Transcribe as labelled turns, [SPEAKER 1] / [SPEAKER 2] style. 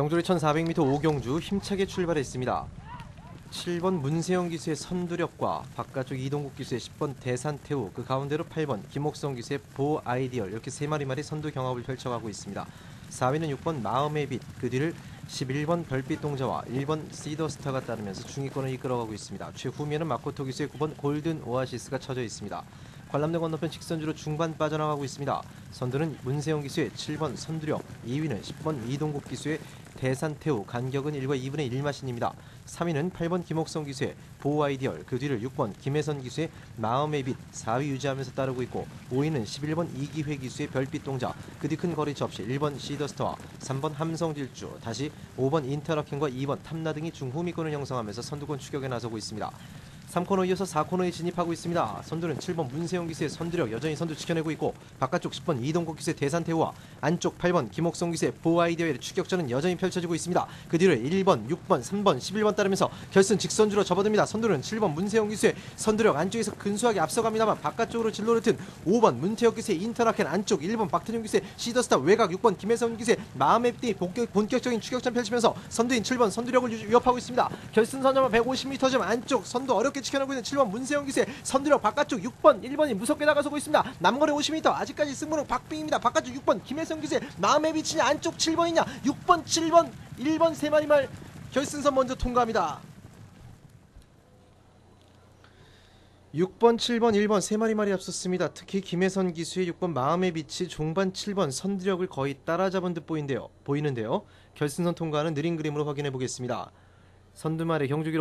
[SPEAKER 1] 경주리 1400m 오경주 힘차게 출발했습니다. 7번 문세영 기수의 선두력과 바깥쪽 이동국 기수의 10번 대산태우 그 가운데로 8번 김옥성 기수의 보 아이디얼 이렇게 세 마리 말이 선두 경합을 펼쳐가고 있습니다. 4위는 6번 마음의 빛, 그 뒤를 11번 별빛 동자와 1번 시더스타가 따르면서 중위권을 이끌어가고 있습니다. 최후면은 마코토 기수의 9번 골든 오아시스가 쳐져 있습니다. 관람대 건너편 직선주로 중반 빠져나가고 있습니다. 선두는 문세영 기수의 7번 선두력, 2위는 10번 이동국 기수의 대산태우, 간격은 1과 2분의 1마신입니다. 3위는 8번 김옥성 기수의 보아이디얼, 그 뒤를 6번 김혜선 기수의 마음의 빛, 4위 유지하면서 따르고 있고 5위는 11번 이기회 기수의 별빛 동자, 그 뒤 큰 거리 접시 1번 시더스타와 3번 함성질주, 다시 5번 인터라켄과 2번 탐나 등이 중후미권을 형성하면서 선두권 추격에 나서고 있습니다. 3코너 이어서 4코너에 진입하고 있습니다. 선두는 7번 문세영 기수의 선두력 여전히 선두 지켜내고 있고 바깥쪽 10번 이동국 기수의 대산태우와 안쪽 8번 김옥성 기수의 보아이디어의 추격전은 여전히 펼쳐지고 있습니다. 그 뒤를 1번, 6번, 3번, 11번 따르면서 결승 직선주로 접어듭니다. 선두는 7번 문세영 기수의 선두력 안쪽에서 근소하게 앞서갑니다만 바깥쪽으로 진로를 튼 5번 문태혁 기수의 인터라켄 안쪽 1번 박태용 기수의 시더스타 외곽 6번 김혜선 기수의 마음의 띠 본격, 본격적인 추격전 펼치면서 선두인 7번 선두력을 유- 위협하고 있습니다. 결승 선점은 150m 점 안쪽 선두 어렵게 지켜내고 있는 7번 문세영 기수의 선두력 바깥쪽 6번 1번이 무섭게 나가서고 있습니다. 남거리 50m 아직까지 승부는 박빙입니다. 바깥쪽 6번 김혜성 기수의 마음의 빛이냐 안쪽 7번이냐 6번 7번 1번 세 마리 말 결승선 먼저 통과합니다. 6번, 7번, 1번 세 마리 말이 앞섰습니다. 특히 김혜선 기수의 6번 마음의 빛이 종반 7번 선두력을 거의 따라잡은 듯 보이는데요. 보이는데요. 결승선 통과는 느린 그림으로 확인해 보겠습니다. 선두말의 경주 기록